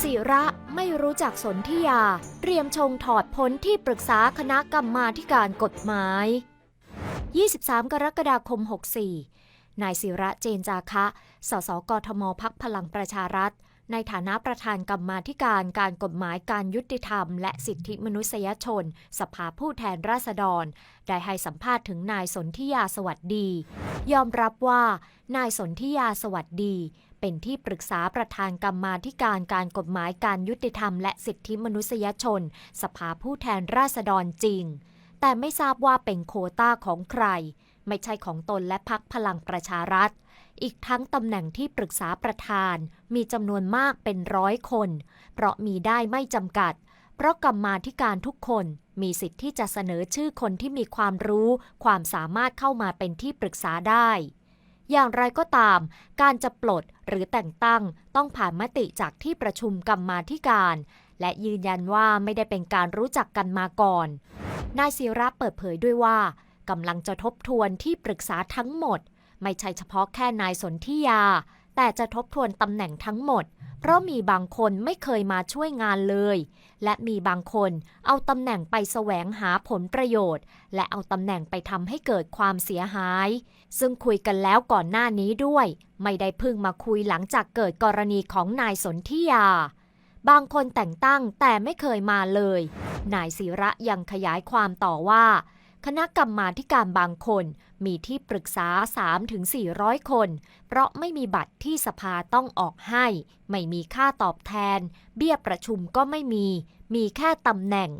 ศิระไม่รู้จักสนธิยา เตรียมชงถอดพ้นที่ปรึกษาคณะกรรมาธิการกฎหมาย 23 กรกฎาคม 64 นายศิระเจนจาคะ สสกทมพักพลังประชารัฐ ในฐานะประธานกรรมาธิการการกฎหมายการยุติธรรม และสิทธิมนุษยชน สภาผู้แทนราษฎร ได้ให้สัมภาษณ์ถึงนายสนธิยาสวัสดี ยอมรับว่า นายสนธิยาสวัสดี เป็นที่ปรึกษาประธานกรรมาธิการการกฎหมายการยุติธรรม และสิทธิมนุษยชน สภาผู้แทนราษฎรจริง แต่ไม่ทราบว่าเป็นโคต้าของใคร ไม่ใช่ของตนและพักพลังประชารัฐ อีกทั้งตำแหน่งที่ปรึกษาประธานมีจำนวนมากเป็นร้อยคน เพราะมีได้ไม่จำกัด เพราะกรรมาธิการทุกคนมีสิทธิ์ที่จะเสนอชื่อคนที่มีความรู้ ความสามารถเข้ามาเป็นที่ปรึกษาได้ อย่างไรก็ตาม การจะปลดหรือแต่งตั้งต้องผ่านมติจากที่ประชุมกรรมาธิการ และยืนยันว่าไม่ได้เป็นการรู้จักกันมาก่อน นายศิระเปิดเผยด้วยว่า กำลังจะทบทวนที่ปรึกษาทั้งหมด ไม่ใช่เฉพาะแค่นายสนธิยา แต่จะทบทวนตำแหน่งทั้งหมด เพราะมีบางคนไม่เคยมาช่วยงานเลย และมีบางคนเอาตำแหน่งไปแสวงหาผลประโยชน์ และเอาตำแหน่งไปทำให้เกิดความเสียหาย ซึ่งคุยกันแล้วก่อนหน้านี้ด้วย ไม่ได้พิ่งมาคุยหลังจากเกิดกรณีของนายสนธิยาบางคนแต่งตั้งแต่ไม่เคยมาเลย นายศิระยังขยายความต่อว่า คณะกรรมาการบางคน มีที่ปรึกษา 3-400 คน เพราะไม่มีบัตรที่สภาต้องออกให้ ไม่มีค่าตอบแทน เบี้ยประชุมก็ไม่มี มีแค่ตำแหน่ง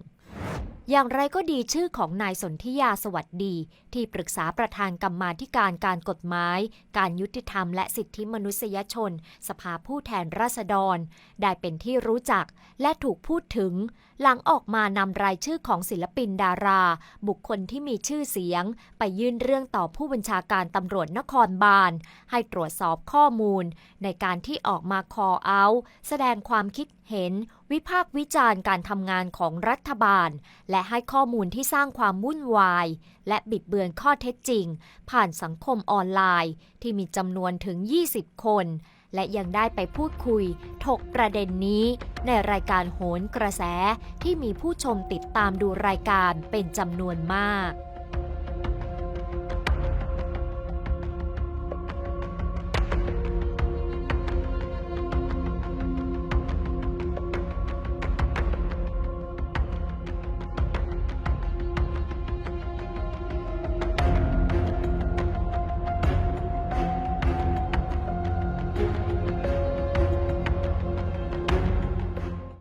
อย่างไรก็ดีชื่อของนายสนธิยาสวัสดี ที่ปรึกษาประธานกรรมาธิการการกฎหมาย การยุติธรรมและสิทธิมนุษยชน สภาผู้แทนราษฎร ได้เป็นที่รู้จักและถูกพูดถึง หลังออกมานำรายชื่อของศิลปินดารา บุคคลที่มีชื่อเสียง ไปยื่นเรื่องต่อผู้บัญชาการตำรวจนครบาล ให้ตรวจสอบข้อมูล ในการที่ออกมาคอเอา แสดงความคิดเห็น วิพากษ์วิจารณ์การทำงานของรัฐบาล และให้ข้อมูลที่สร้างความวุ่นวาย และบิดเบือนข้อเท็จจริง ผ่านสังคมออนไลน์ ที่มีจำนวนถึง 20 คน และยังได้ไปพูดคุย ถกประเด็นนี้ ในรายการโหนกระแสที่มีผู้ชมติดตามดูรายการเป็นจำนวนมาก